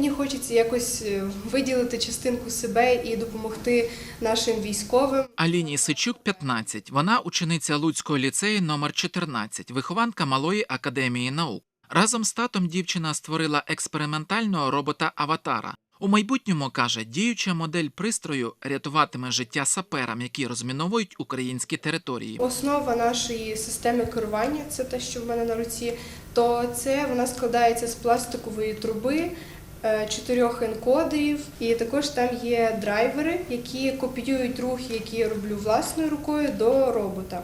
мені хочеться якось е, виділити частинку себе і допомогти нашим військовим. Аліні Сичук 15. Вона учениця Луцького ліцею номер 14, вихованка Малої академії наук. Разом з татом дівчина створила експериментального робота Аватара. У майбутньому каже, діюча модель пристрою рятуватиме життя саперам, які розміновують українські території. Основа нашої системи керування це те, що в мене на руці. То це вона складається з пластикової труби. Е, Чотирьох енкодерів, і також там є драйвери, які копіюють рухи, які я роблю власною рукою до робота.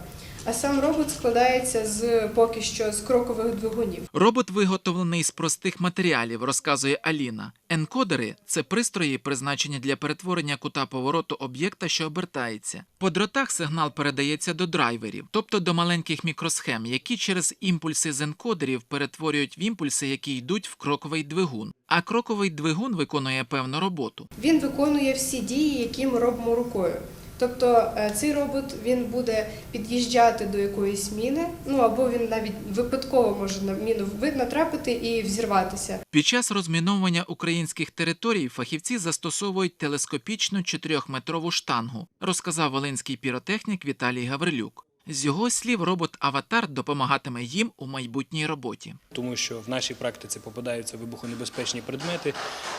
А сам робот складається з поки що з крокових двигунів. Робот виготовлений з простих матеріалів, розказує Аліна. Енкодери це пристрої, призначені для перетворення кута повороту об'єкта, що обертається. По дротах сигнал передається до драйверів, тобто до маленьких мікросхем, які через імпульси з енкодерів перетворюють в імпульси, які йдуть в кроковий двигун. А кроковий двигун виконує певну роботу. Він виконує всі дії, які ми робимо рукою. Тобто е, цей робот він буде під'їжджати до якоїсь міни, ну або він навіть випадково може на міну натрапити і взірватися. Під час розміновування українських територій фахівці застосовують телескопічну 4-метрову штангу, розказав волинський піротехнік Віталій Гаврилюк. З його слів, робот-аватар допомагатиме їм у майбутній роботі. тому що в нашій практиці попадаються вибухонебезпечні предмети,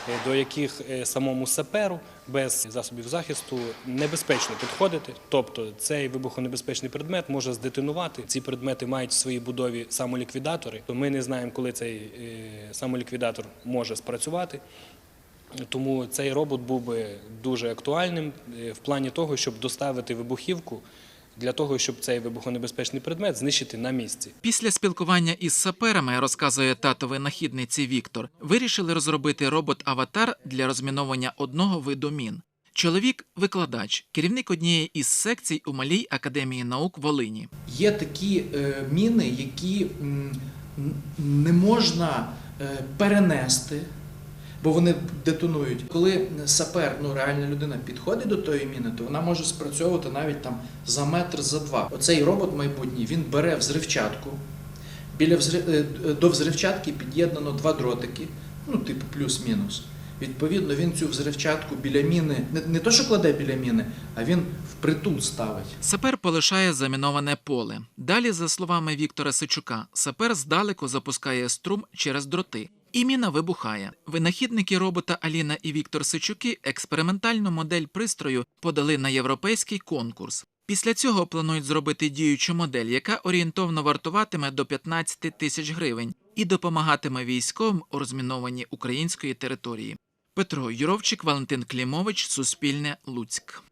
е, до яких е, самому саперу без засобів захисту небезпечно підходити. Тобто цей вибухонебезпечний предмет може здетонувати. Ці предмети мають в своїй будові самоліквідатори. Ми не знаємо, коли цей е, самоліквідатор може спрацювати. Тому цей робот був би дуже актуальним в плані того, щоб доставити вибухівку для того, щоб цей вибухонебезпечний предмет знищити на місці. Після спілкування із саперами, розказує тато винахідниці Віктор, вирішили розробити робот-аватар для розміновування одного виду мін. Чоловік викладач, керівник однієї із секцій у Малій академії наук Волині. Є такі е, міни, які м, не можна е, перенести, бо вони детонують. Коли сапер, ну реальна людина підходить до тої міни, то вона може спрацьовувати навіть там за метр, за два. Оцей робот майбутній він бере взривчатку. Біля взри- е, е, до взривчатки під'єднано два дротики, ну типу плюс-мінус. Відповідно, він цю взривчатку біля міни, не, не то, що кладе біля міни, а він впритул ставить. Сапер полишає заміноване поле. Далі, за словами Віктора Сичука, сапер здалеку запускає струм через дроти. І міна вибухає. Винахідники робота Аліна і Віктор Сичуки експериментальну модель пристрою подали на європейський конкурс. Після цього планують зробити діючу модель, яка орієнтовно вартуватиме до 15 тисяч гривень і допомагатиме військовим у розмінованні української території. Петро Юровчик, Валентин Клімович, Суспільне, Луцьк.